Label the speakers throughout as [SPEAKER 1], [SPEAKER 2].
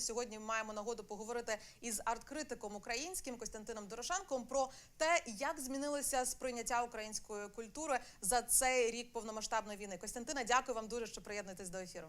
[SPEAKER 1] Сьогодні маємо нагоду поговорити із арт-критиком українським Костянтином Дорошенком про те, як змінилося сприйняття української культури за цей рік повномасштабної війни. Костянтина, дякую вам дуже, що приєднуєтесь до ефіру.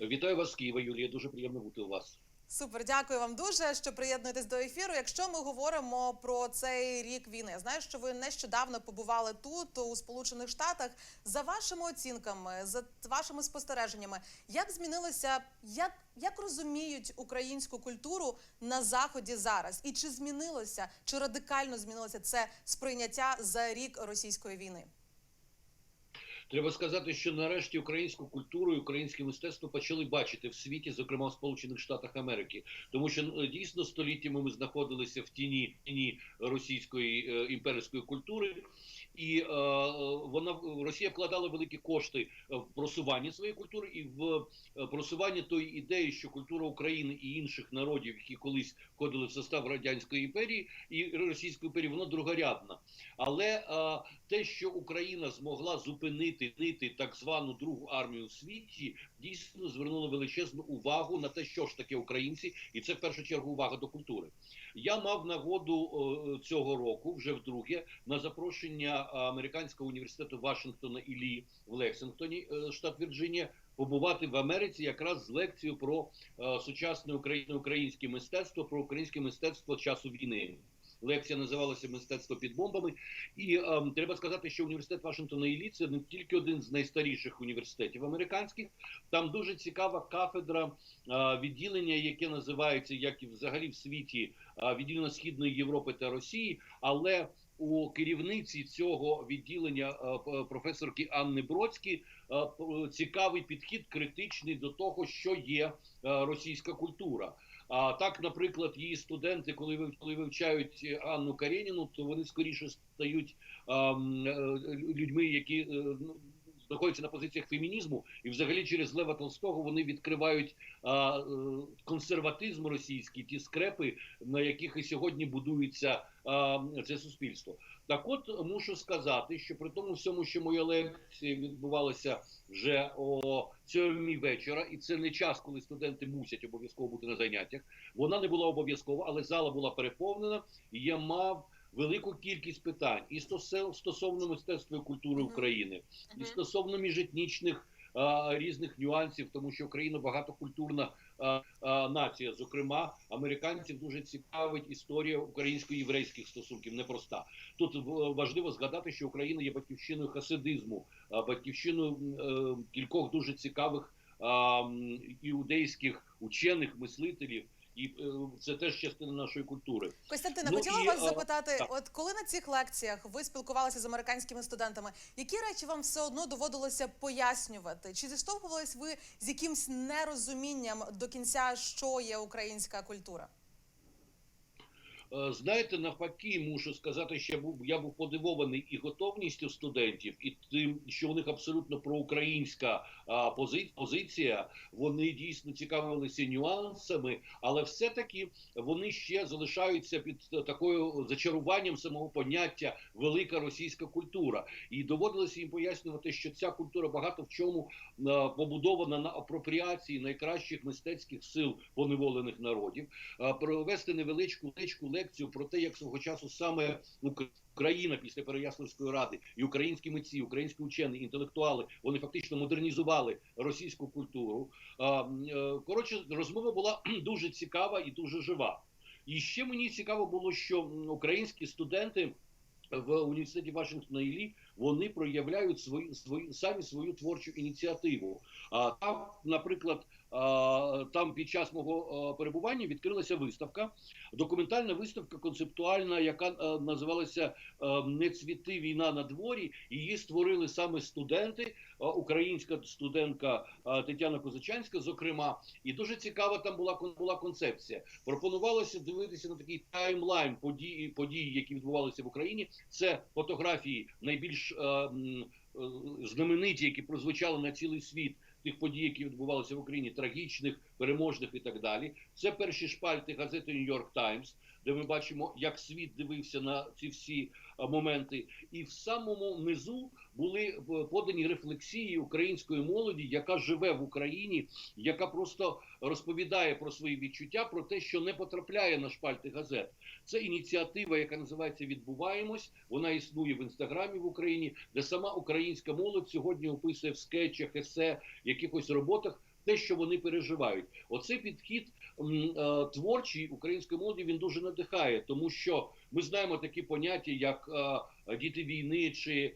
[SPEAKER 2] Вітаю вас з Києва, Юлія. Дуже приємно бути у вас.
[SPEAKER 1] Супер, дякую вам дуже, що приєднуєтесь до ефіру. Якщо ми говоримо про цей рік війни, я знаю, що ви нещодавно побували тут, у Сполучених Штатах. За вашими оцінками, за вашими спостереженнями, як змінилося, як, як розуміють українську культуру на заході зараз? І чи змінилося, чи радикально змінилося це сприйняття за рік російської війни?
[SPEAKER 2] Треба сказати, що нарешті українську культуру і українське мистецтво почали бачити в світі, зокрема в Сполучених Штатах Америки, тому що ну, дійсно століттями ми знаходилися в тіні тіні російської е, імперської культури, і е, вона Росія вкладала великі кошти в просування своєї культури і в е, просування тої ідеї, що культура України і інших народів, які колись входили в состав радянської імперії і Російської імперії, вона другорядна. Але е, те, що Україна змогла зупинити нити так звану другу армію у світі, дійсно звернуло величезну увагу на те, що ж таке українці, і це в першу чергу увага до культури. Я мав нагоду е, цього року, вже вдруге, на запрошення американського університету Вашингтона і Лі в Лексингтоні, е, штат Вірджинія. Побувати в Америці якраз з лекцією про е, сучасне українське мистецтво, про українське мистецтво часу війни. Лекція називалася Мистецтво під бомбами. І е, треба сказати, що університет Вашингтона і Лі це не тільки один з найстаріших університетів американських. Там дуже цікава кафедра е, відділення, яке називається як і взагалі в світі е, відділення Східної Європи та Росії. Але у керівниці цього відділення е, професорки Анни Бродські е, цікавий підхід критичний до того, що є е, російська культура. А так, наприклад, її студенти, коли коли вивчають Анну Кареніну, то вони скоріше стають а, людьми, які ну, знаходяться на позиціях фемінізму, і взагалі через Лева Толстого вони відкривають а, консерватизм російський, ті скрепи, на яких і сьогодні будується а, це суспільство. Так, от мушу сказати, що при тому всьому, що моя лекція відбувалася вже о сьомій вечора, і це не час, коли студенти мусять обов'язково бути на заняттях. Вона не була обов'язкова, але зала була переповнена. і Я мав велику кількість питань і стосовно мистецтва і культури України, і стосовно міжетнічних а, різних нюансів, тому що Україна багатокультурна а, а, нація. Зокрема, американців дуже цікавить історія українсько-єврейських стосунків. Непроста тут важливо згадати, що Україна є батьківщиною хасидизму, а, батьківщиною а, кількох дуже цікавих а, іудейських учених мислителів. І е, це теж частина нашої культури.
[SPEAKER 1] Костянтина, ну, хотіла і, вас запитати: так. от коли на цих лекціях ви спілкувалися з американськими студентами, які речі вам все одно доводилося пояснювати? Чи зіштовхувались ви з якимсь нерозумінням до кінця, що є українська культура?
[SPEAKER 2] Знаєте, навпаки, мушу сказати, що я був я був подивований і готовністю студентів, і тим, що у них абсолютно проукраїнська а, пози, позиція. Вони дійсно цікавилися нюансами, але все-таки вони ще залишаються під такою зачаруванням самого поняття велика російська культура. І доводилося їм пояснювати, що ця культура багато в чому а, побудована на апропріації найкращих мистецьких сил поневолених народів, а, провести невеличку лечку лекцію про те, як свого часу саме Україна після Переяславської ради і українські митці, українські учені, інтелектуали вони фактично модернізували російську культуру. Коротше, розмова була дуже цікава і дуже жива. І ще мені цікаво було, що українські студенти. В університеті Вашингтона і Лі вони проявляють свої свої самі свою творчу ініціативу. А там, наприклад, там під час мого перебування відкрилася виставка, документальна виставка концептуальна, яка називалася Не цвіти війна на дворі. Її створили саме студенти, українська студентка Тетяна Козачанська, зокрема, і дуже цікава там була була концепція. Пропонувалося дивитися на такий таймлайн подій, подій, які відбувалися в Україні. Це фотографії найбільш е, знамениті, які прозвучали на цілий світ тих подій, які відбувалися в Україні, трагічних, переможних і так далі. Це перші шпальти газети Нью-Йорк Таймс. Де ми бачимо, як світ дивився на ці всі е, моменти. І в самому низу були е, подані рефлексії української молоді, яка живе в Україні, яка просто розповідає про свої відчуття, про те, що не потрапляє на шпальти газет. Це ініціатива, яка називається Відбуваємось. Вона існує в інстаграмі в Україні, де сама українська молодь сьогодні описує в скетчах, есе, якихось роботах. Те, що вони переживають, оцей підхід е, творчий української молоді він дуже надихає, тому що ми знаємо такі поняття, як е, діти війни чи е,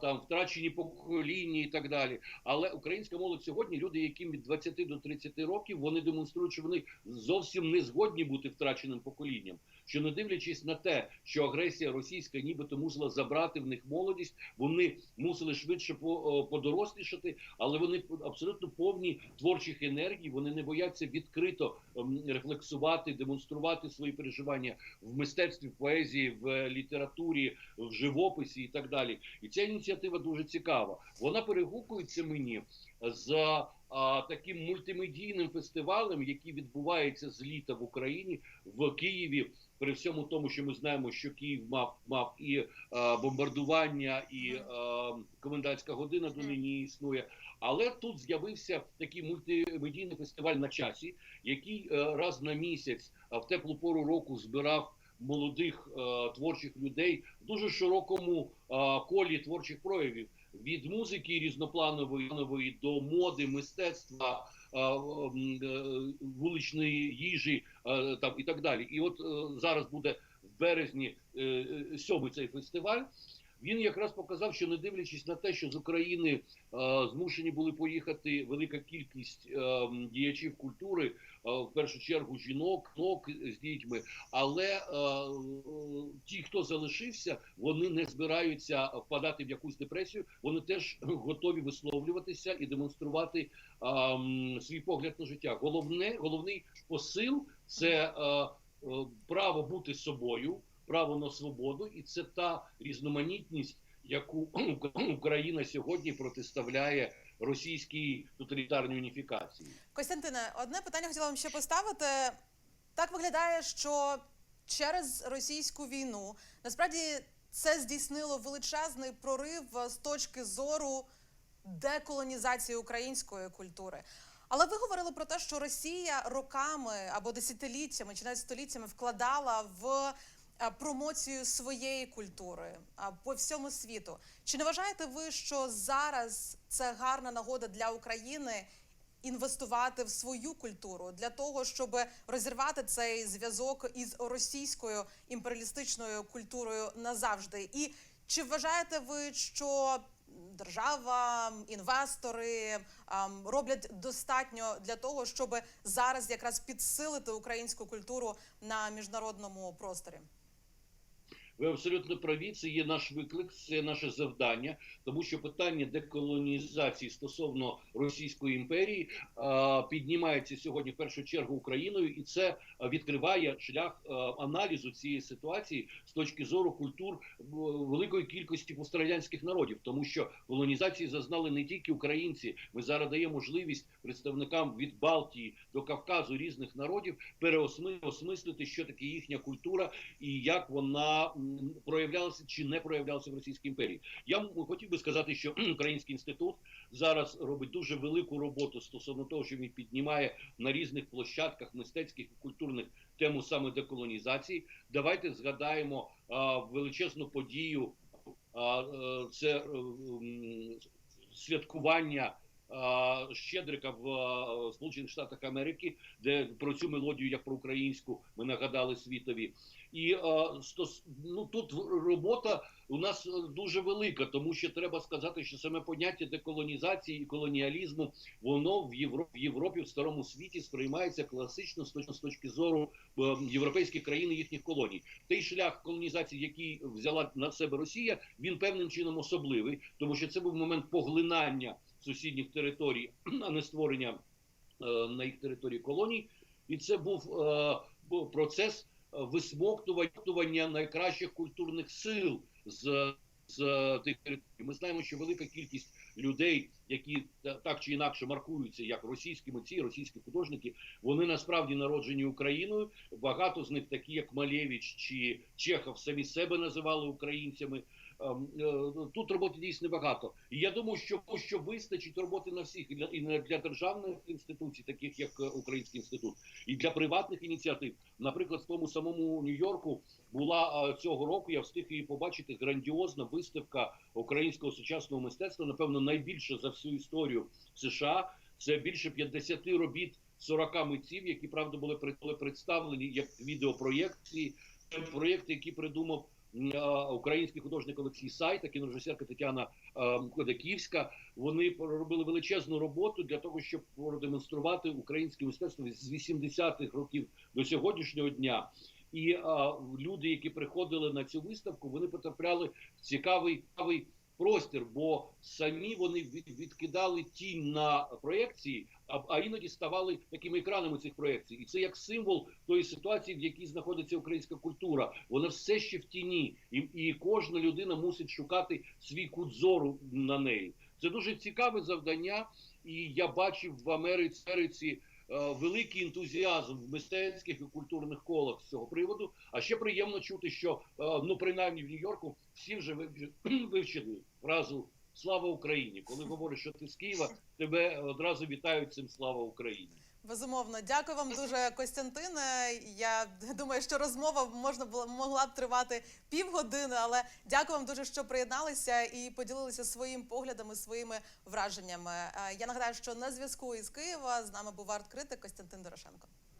[SPEAKER 2] там втрачені покоління і так далі. Але українська молодь сьогодні, люди, яким від 20 до 30 років, вони демонструють, що вони зовсім не згодні бути втраченим поколінням. Що не дивлячись на те, що агресія російська нібито мусила забрати в них молодість, вони мусили швидше по- подорослішати, але вони абсолютно повні творчих енергій. Вони не бояться відкрито ем, рефлексувати, демонструвати свої переживання в мистецтві, в поезії, в е, літературі, в живописі і так далі. І ця ініціатива дуже цікава. Вона перегукується мені з таким мультимедійним фестивалем, який відбувається з літа в Україні в Києві. При всьому тому, що ми знаємо, що Київ мав мав і е, бомбардування, і е, комендантська година до нині існує. Але тут з'явився такий мультимедійний фестиваль на часі, який е, раз на місяць е, в теплу пору року збирав молодих е, творчих людей в дуже широкому е, колі творчих проявів від музики різнопланової планової до моди, мистецтва, е, м, е, вуличної їжі е, там і так далі. І от е, зараз буде в березні е, е, сьомий цей фестиваль. Він якраз показав, що не дивлячись на те, що з України е, змушені були поїхати велика кількість е, діячів культури, е, в першу чергу жінок, нок з дітьми. Але е, е, ті, хто залишився, вони не збираються впадати в якусь депресію. Вони теж готові висловлюватися і демонструвати е, свій погляд на життя. Головне, головний посил це е, е, право бути собою право на свободу, і це та різноманітність, яку Україна сьогодні протиставляє російській тоталітарній уніфікації.
[SPEAKER 1] Костянтине, одне питання хотіла вам ще поставити. Так виглядає, що через російську війну насправді це здійснило величезний прорив з точки зору деколонізації української культури. Але ви говорили про те, що Росія роками або десятиліттями чи навіть століттями вкладала в промоцію своєї культури по всьому світу. Чи не вважаєте ви, що зараз це гарна нагода для України інвестувати в свою культуру для того, щоб розірвати цей зв'язок із російською імперіалістичною культурою назавжди? І чи вважаєте ви, що держава, інвестори роблять достатньо для того, щоб зараз якраз підсилити українську культуру на міжнародному просторі?
[SPEAKER 2] Ви абсолютно праві. Це є наш виклик, це наше завдання, тому що питання деколонізації стосовно Російської імперії піднімається сьогодні в першу чергу Україною, і це відкриває шлях аналізу цієї ситуації з точки зору культур великої кількості пострадянських народів, тому що колонізації зазнали не тільки українці. Ми зараз даємо можливість представникам від Балтії до Кавказу різних народів переосмислити, що таке їхня культура і як вона м, проявлялася чи не проявлялася в Російській імперії. Я хотів би сказати, що Український інститут зараз робить дуже велику роботу стосовно того, що він піднімає на різних площадках мистецьких і культурних тему саме деколонізації. Давайте згадаємо а, величезну подію. А, е, це е, м, святкування. А, Щедрика в Сполучених Штатах Америки, де про цю мелодію, як про українську, ми нагадали світові. І а, ну, тут робота у нас е, дуже велика, тому що треба сказати, що саме поняття деколонізації і колоніалізму воно в Європі, в Європі в старому світі сприймається класично з точки, зору е, європейських країн і їхніх колоній. Той шлях колонізації, який взяла на себе Росія, він певним чином особливий, тому що це був момент поглинання сусідніх територій, а не створення е, на їх території колоній. І це був е, процес е, висмоктування найкращих культурних сил з з тих територій. Ми знаємо, що велика кількість людей, які так чи інакше маркуються як російські митці, російські художники, вони насправді народжені Україною. Багато з них, такі як Малєвич чи Чехов, самі себе називали українцями. Ем, е, Тут роботи дійсно багато. І я думаю, що, що вистачить роботи на всіх і для, і для державних інституцій, таких як е, Український інститут, і для приватних ініціатив. Наприклад, в тому самому Нью-Йорку була е, цього року. Я встиг її побачити грандіозна виставка українського сучасного мистецтва. Напевно, найбільша за всю історію США. Це більше 50 робіт 40 митців, які правда були пред- представлені як відеопроєкції. Це проєкти, які придумав український художник Олексій Сайта, кінорежисерка Тетяна е, Кодаківська. Вони робили величезну роботу для того, щоб продемонструвати українське мистецтво з 80-х років до сьогоднішнього дня. І а, люди, які приходили на цю виставку, вони потрапляли в цікавий простір, бо самі вони відкидали тінь на проекції, а, іноді ставали такими екранами цих проекцій. І це як символ тої ситуації, в якій знаходиться українська культура. Вона все ще в тіні, і, і кожна людина мусить шукати свій кут зору на неї. Це дуже цікаве завдання, і я бачив в Америці. Е, великий ентузіазм в мистецьких і культурних колах з цього приводу. А ще приємно чути, що е, ну принаймні в Нью-Йорку всі вже вивчили фразу Слава Україні! Коли говориш, що ти з Києва, тебе одразу вітають цим Слава Україні.
[SPEAKER 1] Безумовно, дякую вам дуже, Костянтине. Я думаю, що розмова можна була могла б тривати півгодини, але дякую вам дуже, що приєдналися і поділилися своїм поглядами, своїми враженнями. Е, Я нагадаю, що на зв'язку із Києва з нами був арт-критик Костянтин Дорошенко.